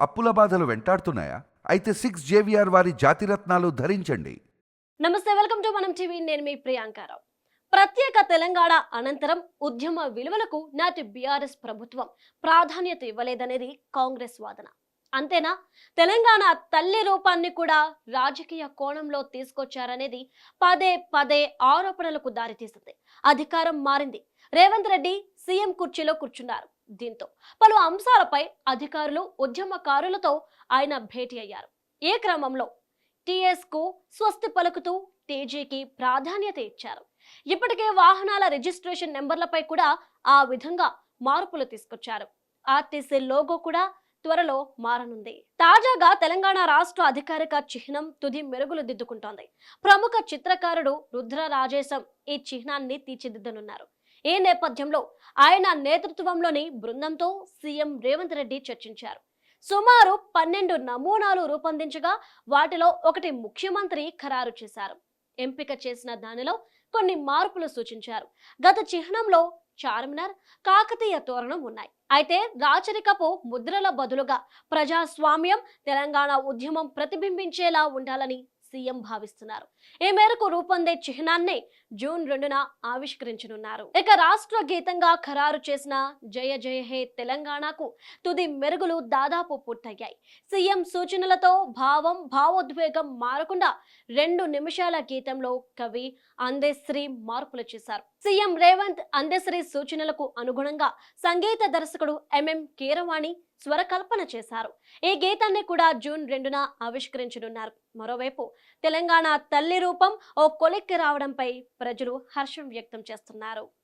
అప్పుల బాధలు వెంటాడుతున్నాయా? అయితే సిక్స్ జేవిఆర్ వారి జాతిరత్నాలు ధరించండి. నమస్తే వెల్కమ్ టు మనం టీవీ. నేను మీ ప్రియాంకారావు ప్రత్యేక తెలంగాణ అనంతరం ఉద్యమ విలువలకు నాటి బీఆర్ఎస్ ప్రభుత్వం ప్రాధాన్యత ఇవ్వలేదనేది కాంగ్రెస్ వాదన. అంతేనా? తెలంగాణ తల్లి రూపాన్ని కూడా రాజకీయ కోణంలో తీసుకొచ్చారనేది పదే పదే ఆరోపణలకు దారితీసింది. అధికారం మారింది. రేవంత్ రెడ్డి సీఎం కుర్చీలో కూర్చున్నారు. దీంతో పలు అంశాలపై అధికారులు ఉద్యమకారులతో ఆయన భేటీ అయ్యారు. ఏ క్రమంలో? టీఎస్కు స్వస్తి పలుకుతూ టీజీకి ప్రాధాన్యత ఇచ్చారు. ఇప్పటికే వాహనాల రిజిస్ట్రేషన్ నెంబర్లపై కూడా ఆ విధంగా మార్పులు తీసుకొచ్చారు. ఆర్టీసీ లోగో కూడా త్వరలో మారనుంది. తాజాగా తెలంగాణ రాష్ట్ర అధికారిక చిహ్నం తుది మెరుగులు దిద్దుకుంటోంది. ప్రముఖ చిత్రకారుడు రుద్ర రాజేశం ఈ చిహ్నాన్ని తీర్చిదిద్దనున్నారు. ఈ నేపథ్యంలో ఆయన నేతృత్వంలోని బృందంతో సీఎం రేవంత్ రెడ్డి చర్చించారు. సుమారు పన్నెండు నమూనాలు రూపొందించగా వాటిలో ఒకటి ముఖ్యమంత్రి ఖరారు చేశారు. ఎంపిక చేసిన దానిలో కొన్ని మార్పులు సూచించారు. గత చిహ్నంలో చార్మినార్ కాకతీయ తోరణం ఉన్నాయి. అయితే రాచరికపు ముద్రల బదులుగా ప్రజాస్వామ్యం తెలంగాణ ఉద్యమం ప్రతిబింబించేలా ఉండాలని సీఎం భావిస్తున్నారు. ఈ మేరకు రూపొందే చిహ్నాన్నే జూన్ రెండున ఆవిష్కరించనున్నారు. ఇక రాష్ట్ర గీతంగా ఖరారు చేసిన జయ జయ హే తెలంగాణకు తుది మెరుగులు దాదాపు పూర్తయ్యాయి. సీఎం సూచనలతో భావం భావోద్వేగం మారకుండా రెండు నిమిషాల గీతంలో కవి అందేశ్రీ మార్పులు చేశారు. సీఎం రేవంత్ అందేశ్రీ సూచనలకు అనుగుణంగా సంగీత దర్శకుడు ఎంఎం కీరవాణి స్వరకల్పన చేశారు. ఈ గీతాన్ని కూడా జూన్ రెండున ఆవిష్కరించనున్నారు. మరోవైపు తెలంగాణ తల్లి రూపం ఓ కొలిక్కి రావడంపై ప్రజలు హర్షం వ్యక్తం చేస్తున్నారు.